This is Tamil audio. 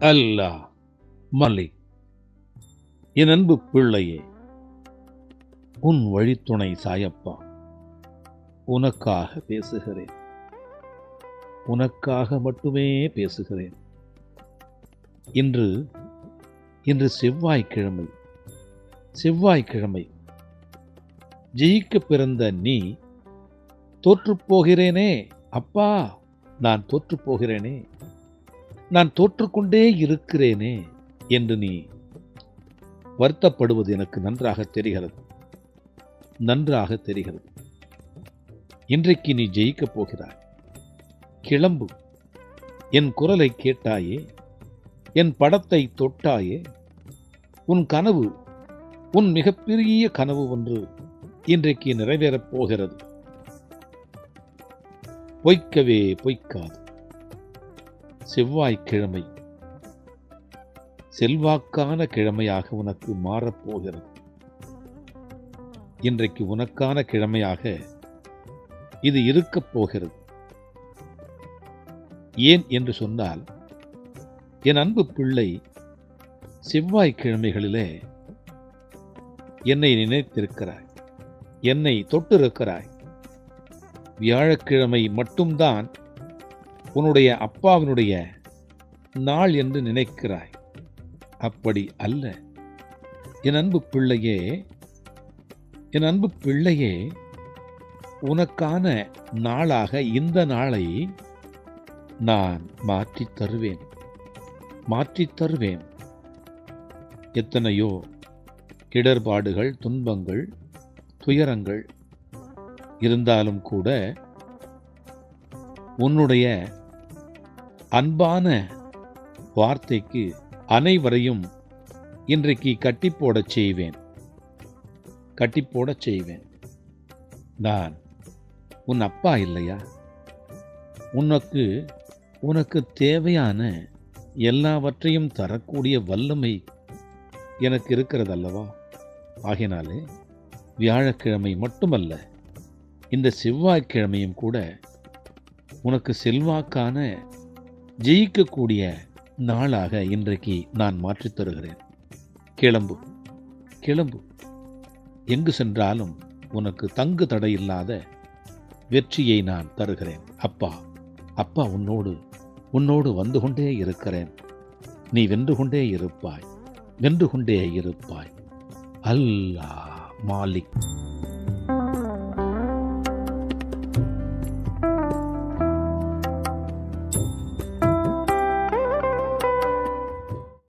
அல்லா மலிக் என் அன்பு பிள்ளையே உன் வழித்துணை சாயப்பா உனக்காக பேசுகிறேன். உனக்காக மட்டுமே பேசுகிறேன். இன்று இன்று செவ்வாய்க்கிழமை செவ்வாய்க்கிழமை ஜெயிக்க பிறந்த நீ தோற்றுப்போகிறேனே அப்பா நான் தோற்றுப்போகிறேனே நான் தோற்றுக்கொண்டே இருக்கிறேனே என்று நீ வருத்தப்படுவது எனக்கு நன்றாக தெரிகிறது. நன்றாக தெரிகிறது. இன்றைக்கு நீ ஜெயிக்கப் போகிறாய். கிளம்பு. என் குரலை கேட்டாயே? என் படத்தை தொட்டாயே? உன் கனவு உன் மிகப்பெரிய கனவு ஒன்று இன்றைக்கு நிறைவேறப் போகிறது. பொய்க்கவே பொய்க்காது. செவ்வாய்க்கிழமை. செல்வாக்கான கிழமையாக உனக்கு மாறப்போகிறது இன்றைக்கு உனக்கான கிழமையாக இது இருக்கப் போகிறது. ஏன் என்று சொன்னால் என் அன்பு பிள்ளை செவ்வாய்க்கிழமைகளிலே என்னை நினைத்திருக்கிறாய். என்னை தொட்டிருக்கிறாய். வியாழக்கிழமை மட்டும்தான் உன்னுடைய அப்பாவினுடைய நாள் என்று நினைக்கிறாய். அப்படி அல்ல. என் அன்பு பிள்ளையே என் அன்பு பிள்ளையே உனக்கான நாளாக இந்த நாளை நான் மாற்றித் தருவேன். மாற்றித் தருவேன். எத்தனையோ இடர்பாடுகள் துன்பங்கள் துயரங்கள் இருந்தாலும் கூட உன்னுடைய அன்பான வார்த்தைக்கு அனைவரையும் இன்றைக்கு கட்டி போடச் செய்வேன். கட்டி போடச் செய்வேன். நான் உன் அப்பா இல்லையா? உனக்கு உனக்கு தேவையான எல்லாவற்றையும் தரக்கூடிய வல்லமை எனக்கு இருக்கிறது அல்லவா ஆகினாலே வியாழக்கிழமை மட்டுமல்ல இந்த செவ்வாய்க்கிழமையும் கூட உனக்கு செல்வாக்கான ஜெயிக்கக்கூடிய நாளாக இன்றைக்கு நான் மாற்றித் தருகிறேன். கிளம்பு கிளம்பு. எங்கு சென்றாலும் உனக்கு தங்கு தடையில்லாத வெற்றியை நான் தருகிறேன். அப்பா அப்பா உன்னோடு உன்னோடு வந்து கொண்டே இருக்கிறேன். நீ வென்று கொண்டே இருப்பாய் வென்று கொண்டே இருப்பாய். அல்லா மாலிக்.